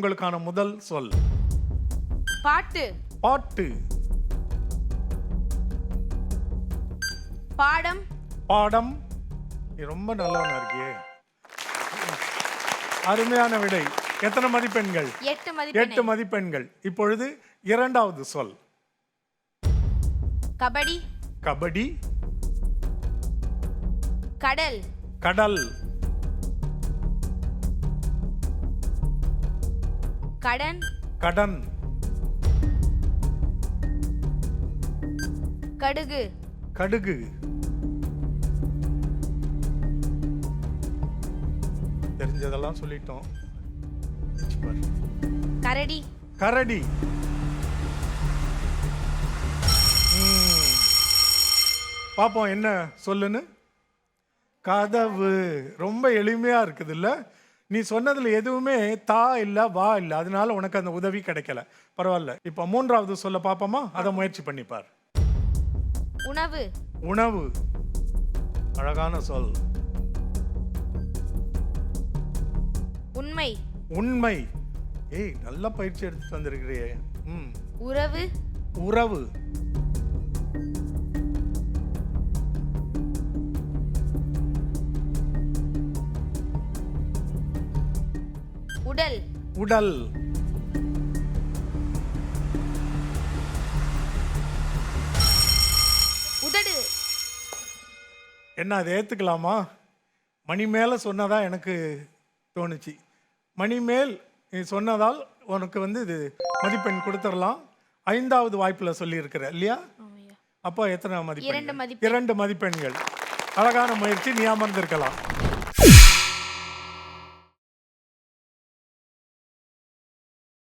உங்களுக்கான முதல் சொல். பாட்டு. பாட்டு. பாடம். பாடம். நீ ரொம்ப நல்லவனா இருக்கியே. அருமையான விடை. எத்தனை மதிப்பெண்கள்? எட்டு மதிப்பெண் எட்டு மதிப்பெண்கள். இப்பொழுது இரண்டாவது சொல். கபடி. கபடி. கடல். கடல். கடன். கடன். கடுகு. கடுகு. தெரிஞ்சதெல்லாம் சொல்லிட்டோம். கரடி. கரடி. பாப்போம் என்ன சொல்லுன்னு? கதவு. ரொம்ப எளிமையா இருக்குது இல்ல நீ சொன்னதுல எதுவுமே தா இல்ல வா இல்ல. அதனால உனக்கு அந்த உதவி கிடைக்கல. பரவாயில்ல. இப்ப மூன்றாவது சொல்ல பாப்போமா? அதை முயற்சி பண்ணிப்பார் உணவு. உணவு. அழகான சொல். உண்மை. உண்மை. ஏய் நல்ல பயிற்சி எடுத்துட்டு வந்திருக்கிறியே. ம். உறவு. உறவு. உடல். உடல். உதடு. என்ன அதை ஏத்துக்கலாமா? மணி மேல சொன்னதா எனக்கு தோணுச்சு. மணி மேல் நீ சொன்னதால் உனக்கு வந்து இது மதிப்பெண் கொடுத்துடலாம். ஐந்தாவது வாய்ப்புல சொல்லியிருக்கிற இல்லையா? அப்போ எத்தனை மதிப்பெண். இரண்டு மதிப்பெண்கள். அழகான முயற்சி நீ அமர்ந்திருக்கலாம்.